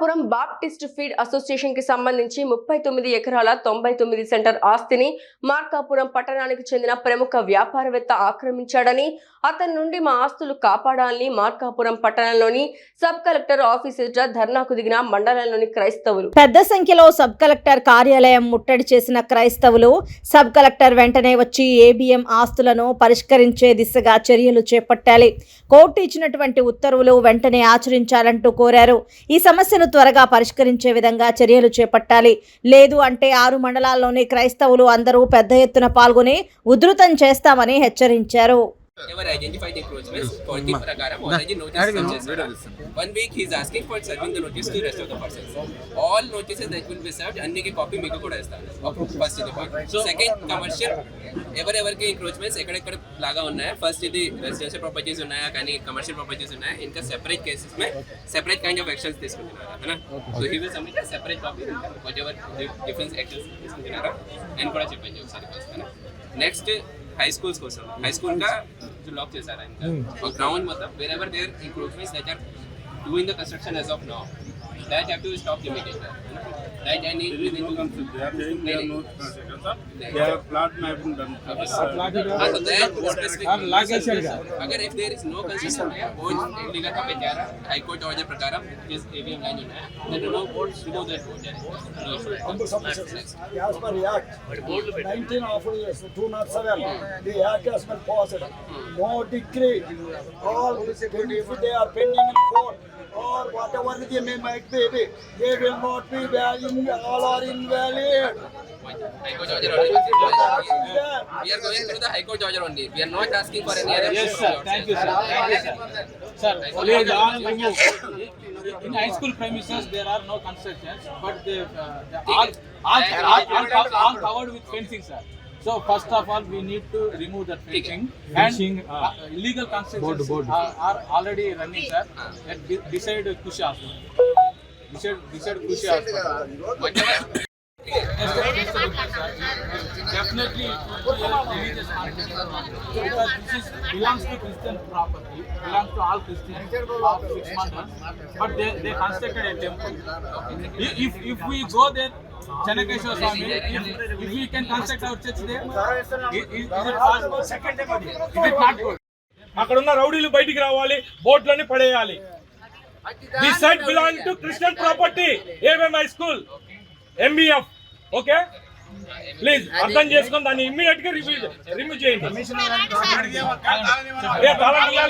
Markapuram Baptist feed అసోసియేషన్కి సంబంధించి ముప్పై తొమ్మిది ఎకరాల తొంభై తొమ్మిది సెంటర్ ఆస్తిని మార్కాపురం పట్టణానికి చెందిన ప్రముఖ వ్యాపారవేత్త ఆక్రమించాడని అతని నుండి మా ఆస్తులు కాపాడాలని మార్కాపురం పట్టణంలోని సబ్ కలెక్టర్ ఆఫీస్ ఎదుట ధర్నాకు దిగిన మండలంలోని క్రైస్తవులు. పెద్ద సంఖ్యలో సబ్ కలెక్టర్ కార్యాలయం ముట్టడి చేసిన క్రైస్తవులు సబ్ కలెక్టర్ వెంటనే వచ్చి ఏబిఎం ఆస్తులను పరిష్కరించే దిశగా చర్యలు చేపట్టాలి. కోర్టు ఇచ్చినటువంటి ఉత్తర్వులు వెంటనే ఆచరించాలంటూ కోరారు. ఈ సమస్యను త్వరగా పరిష్కరించే విధంగా చర్యలు చేపట్టాలి. లేదు అంటే ఆరు మండలాల్లోని క్రైస్తవులు అందరూ పెద్ద ఎత్తున పాల్గొని ఉధృతం చేస్తామని హెచ్చరించారు. ఎవరు identify the encroachments for the ప్రకారం already notice serve చేశారు one week he's asking for serving the notice to rest of the persons all notices that will be served అన్నికి copy మీకు కూడా ఇస్తాను ఫస్ట్ ఇది పాయింట్ సెకండ్ కమర్షియల్ ఎవరెవరికి encroachments ఎక్కడెక్కడ లాగా ఉన్నాయా ఫస్ట్ ఇది రెసిడెన్షియల్ ప్రాపర్టీస్ ఉన్నాయా కానీ కమర్షియల్ ప్రాపర్టీస్ ఉన్నాయా ఇంకా సెపరేట్ కేసెస్ మే సెపరేట్ కైండ్ ఆఫ్ యాక్షన్స్ తీసుకుంటున్నారా so he will submit separate copy whatever difference actions తీసుకుంటున్నారా నేను కూడా చెప్పండి ఒకసారి నెక్స్ట్ హై స్కూల్స్ కోసం హై స్కూల్ గా lock this at. Mm. On ground, matlab, wherever there are improvements that are doing the construction as of now, that have to stop limiting. Right, and it, there is no concept. They are saying they are not concept. They have plot map and done. So they are what specific. अगर if there is no concession, वो लीगा का बेचारा high court order प्रकार जिस AVM line होना है, they do not want to go that order. As per Act 19 of 2007, the Act has been passed. No decree. All if they are pending in court. Or whatever they may might be, they will not be valid, all are invalid. High Court order only. We are going through the High Court order only. We are not asking for any other. Yes, sir. Thank you, sir. Thank you, sir. Sir, please, all in high school premises, there are no constructions, but they, uh, they all, all, all, all, all covered with fencing, sir. So first of all, we need to remove that fencing and uh, illegal constructions Are, are already running, sir. At be- beside Kushi Hospital. Beside, beside Kushi Hospital. Definitely, this is belongs to Christian property, belongs to all Christians of six months. But they, they constructed a temple. If, if, we go there, Chanakeshwar Swami, if, if we can construct our church there, is, is is it possible? Is it not good? అక్కడ ఉన్న రౌడీలు బయటికి రావాలి బోట్లని పడేయాలి this site belong to Christian property ఏమేం high school MBF okay please అర్థం చేసుకొని దాన్ని ఇమ్మీడియట్గా రివ్యూ రిమూవ్ చేయండి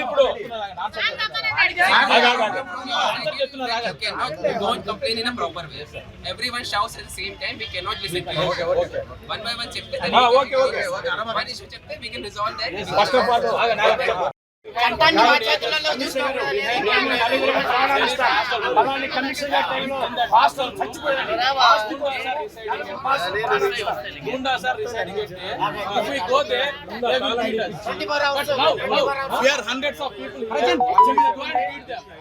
ఇప్పుడు Ah. First of all Gunda sir residing it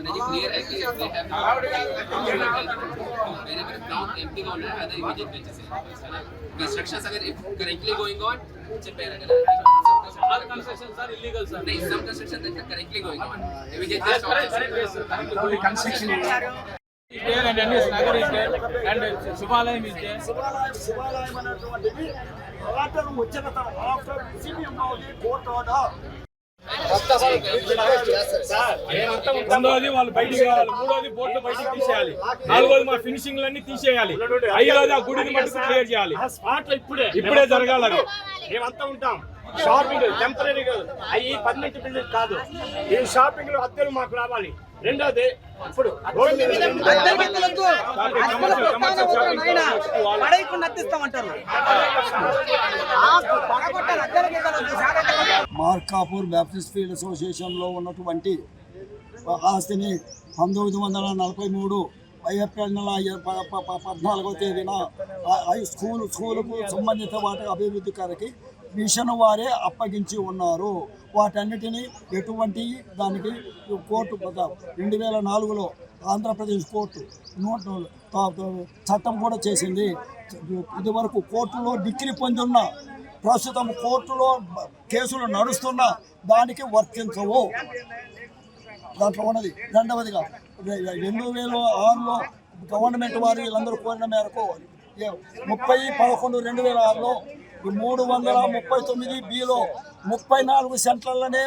Pandit ji clear है कि they have not whenever ground empty ground है other immediate benches है constructions अगर currently going on it's a paragon all constructions are illegal sir नहीं some construction that currently going on immediately correct correct construction is there and NS Nagar is there and Subhalayam is there. Subhalayam, Subhalayam ಅನ್ನುವಂಥದ್ದು water ಮುಚ್ಚಲತ್ತ after CBM court order రెండోది వాళ్ళు బయటికి రావాలి. మూడోది బోట్లు బయటికి తీసేయాలి. నాలుగోది మా ఫినిషింగ్ లన్నీ తీసేయాలి. ఐదోది ఆ గుడిని మట్టుకు క్లియర్ చేయాలి. ఇప్పుడే. ఇప్పుడే జరగాలి మేమంతా ఉంటాం. షాపింగ్ టెంపరీ అవి పర్మనెంట్ బిల్డింగ్ కాదు. ఈ షాపింగ్లో అద్దెలు మాకు రావాలి. రెండోది ఇప్పుడు మార్కాపూర్ బ్యాప్టిస్ట్ ఫీల్డ్ అసోసియేషన్లో ఉన్నటువంటి ఆస్తిని పంతొమ్మిది వందల నలభై మూడు ఏప్రిల్ నెల పద్నాలుగో తేదీన ఆ- స్కూల్ స్కూలుకు సంబంధిత వాటి అభివృద్ధి కారికి మిషన్ వారే అప్పగించి ఉన్నారు. వాటన్నిటినీ ఎటువంటి దానికి కోర్టు రెండు వేల నాలుగులో ఆంధ్రప్రదేశ్ కోర్టు నోట్ చట్టం కూడా చేసింది. ఇదివరకు కోర్టులో డిగ్రీ పొందున్న ప్రస్తుతం కోర్టులో కేసులు నడుస్తున్న దానికి వర్తించవు. దాంట్లో ఉన్నది. రెండవదిగా రెండు వేల ఆరులో గవర్నమెంట్ వారు వీళ్ళందరూ కోరిన మేరకు ముప్పై పదకొండు రెండు వేల ఆరులో ఈ మూడు వందల ముప్పై తొమ్మిది బిలో ముప్పై నాలుగు సెంట్లలోనే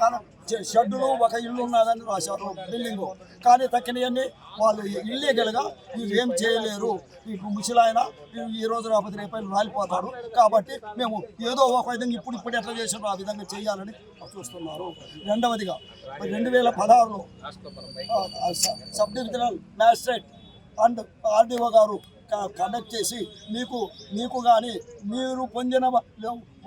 కన షెడ్డులు ఒక ఇల్లు ఉన్నదని రాశారు బిల్డింగ్. కానీ తక్కినవన్నీ వాళ్ళు ఇల్లీగల్గా మీరు ఏం చేయలేరు. ఇప్పుడు ముసలాయన ఈ- రోజు రాకపోతే రేపైనా రాలిపోతాడు. కాబట్టి మేము ఏదో ఒక విధంగా ఇప్పుడు ఇప్పుడు ఎట్లా చేసినారో ఆ విధంగా చేయాలని చూస్తున్నారు. రెండవదిగా రెండు వేల పదహారులో sub divisional magistrate and RDO గారు క- కండక్ట్ చేసి మీకు మీకు కానీ మీరు పొందిన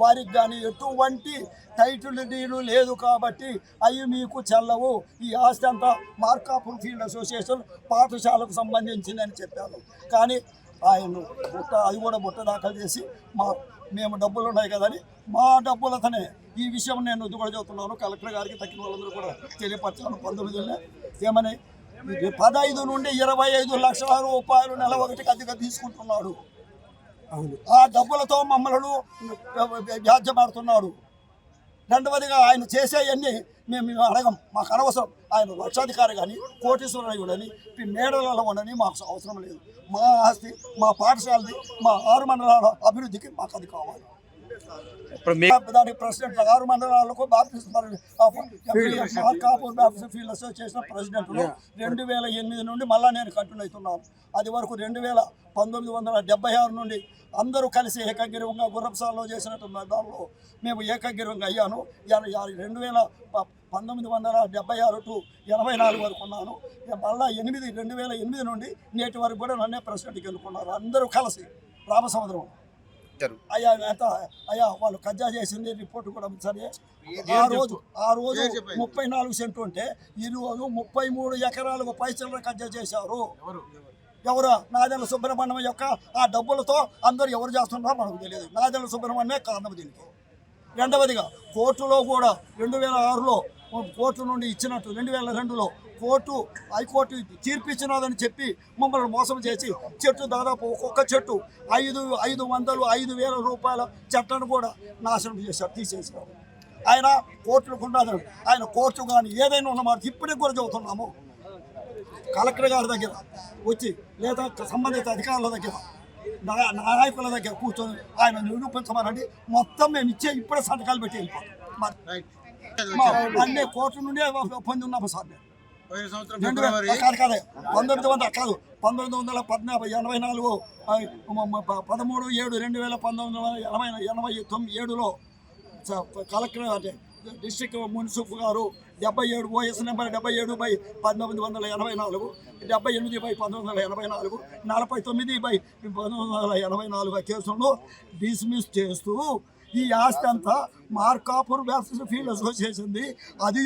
వారికి కానీ ఎటువంటి టైటిల్ డీలు లేదు కాబట్టి అవి మీకు చెల్లవు. ఈ ఆస్తి అంతా మార్కాపూర్ ఫీల్డ్ అసోసియేషన్ పాఠశాలకు సంబంధించిందని చెప్పారు కానీ ఆయన బుట్ట అది కూడా బుట్ట దాఖలు చేసి మా మేము డబ్బులు ఉన్నాయి కదని మా డబ్బులతోనే ఈ విషయం నేను ఇది కూడా చెబుతున్నాను కలెక్టర్ గారికి తక్కిన వాళ్ళందరూ కూడా తెలియపరచాను. పంతొమ్మిదిలో ఏమని పదహైదు నుండి ఇరవై ఐదు లక్షల రూపాయలు నెల ఒకటికి అధిక తీసుకుంటున్నాడు ఆ డబ్బులతో మమ్మల్ని వ్యాజ్యమాడుతున్నాడు. రెండవదిగా ఆయన చేసేవన్నీ మేము మేము అడగం. మాకు అనవసరం. ఆయన లక్షాధికారి కానీ కోటీశ్వరుడు కానీ మేడలలో ఉండని మాకు అవసరం లేదు. మా ఆస్తి మా పాఠశాలది మా ఆరు మండలాల అభివృద్ధికి మాకు అది కావాలి. దానికి ప్రెసిడెంట్ ఆరు మండలాలకు Markapur Baptist field association president రెండు వేల ఎనిమిది నుండి మళ్ళా నేను కంటిన్యూ అవుతున్నాను. అది వరకు రెండు వేల పంతొమ్మిది వందల డెబ్బై ఆరు నుండి అందరూ కలిసి ఏకగ్రీవంగా గుర్రపుసాల్లో చేసినటువంటి దానిలో మేము ఏకగ్రీవంగా అయ్యాను. రెండు వేల ప- పంతొమ్మిది వందల డెబ్బై ఆరు టు ఎనభై నాలుగు వరకు ఉన్నాను. ఇక మళ్ళా ఎనిమిది రెండు వేల ఎనిమిది నుండి నేటి వరకు కూడా నన్నే ప్రెసిడెంట్కి ఎన్నుకున్నారు. అందరూ కలిసి రామసముద్రం అయ్యా ఎంత? అయ్యా వాళ్ళు కబ్జా చేసింది రిపోర్ట్ కూడా సరే. ఆ రోజు ఆ రోజు ముప్పై నాలుగు సెంట్లు ఉంటే ఈ రోజు ముప్పై మూడు ఎకరాలకు పైసలు కబ్జా చేశారు. ఎవరు? నాదెల్ల సుబ్రహ్మణ్యం యొక్క ఆ డబ్బులతో అందరూ ఎవరు చేస్తున్నారో మనకు తెలియదు. నాదెల్ల సుబ్రహ్మణ్యమే కారణం దీనికి. రెండవదిగా కోర్టులో కూడా రెండు వేల ఆరులో కోర్టు నుండి ఇచ్చినట్టు రెండు వేల రెండులో కోర్టు హైకోర్టు తీర్పిచ్చినదని చెప్పి మమ్మల్ని మోసం చేసి చెట్టు దాదాపు ఒక్కొక్క చెట్టు ఐదు ఐదు వందలు ఐదు వేల రూపాయల చెట్లను కూడా నాశనం చేశారు తీసేసారు ఆయన కోర్టులకు ఉండదు ఆయన కోర్టు కానీ ఏదైనా ఉన్నమాట ఇప్పటికి కూడా చెబుతున్నాము. కలెక్టర్ గారి దగ్గర వచ్చి లేదా సంబంధిత అధికారుల దగ్గర నా- నాయకుల దగ్గర కూర్చొని ఆయన నిరూపించమనండి. మొత్తం మేము ఇచ్చే ఇప్పుడే సంతకాలు పెట్టి వెళ్ళిపోతాం. అన్ని కోర్టు నుండి పొంది ఉన్నాము సార్. మేము. రెండు వేల- కాదు కాదు. పంతొమ్మిది వందల కాదు. పంతొమ్మిది వందల పద్నాలుగు ఎనభై నాలుగు పదమూడు ఏడు రెండు వేల పంతొమ్మిది వందల ఎనభై ఎనభై తొమ్మిది ఏడులో కలెక్టర్ అంటే డిస్ట్రిక్ట్ మున్సిఫ్ గారు డెబ్బై ఏడు ఓఎస్ నెంబర్ డెబ్బై ఏడు బై పంతొమ్మిది వందల ఎనభై నాలుగు డెబ్బై ఎనిమిది బై పంతొమ్మిది వందల ఎనభై నాలుగు నలభై తొమ్మిది బై పంతొమ్మిది వందల ఎనభై నాలుగు కేసులను డిస్మిస్ చేస్తూ ఈ ఆస్తి అంతా మార్కాపూర్ వ్యాపార ఫీల్డ్ అసోసియేషన్ది. అది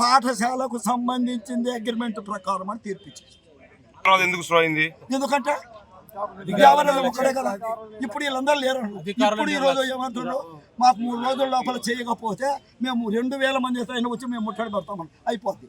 పాఠశాలకు సంబంధించింది అగ్రిమెంట్ ప్రకారం అని తీర్పిచ్చింది. ఎందుకు ఎందుకంటే ఒక్కడే కదా. ఇప్పుడు వీళ్ళందరూ లేరు. ఇప్పుడు ఈ రోజు ఏమంటున్నారు మాకు మూడు రోజుల లోపల చేయకపోతే మేము రెండు వేల మంది అయినా వచ్చి మేము ముట్టడి పెడతామని. అయిపోద్ది.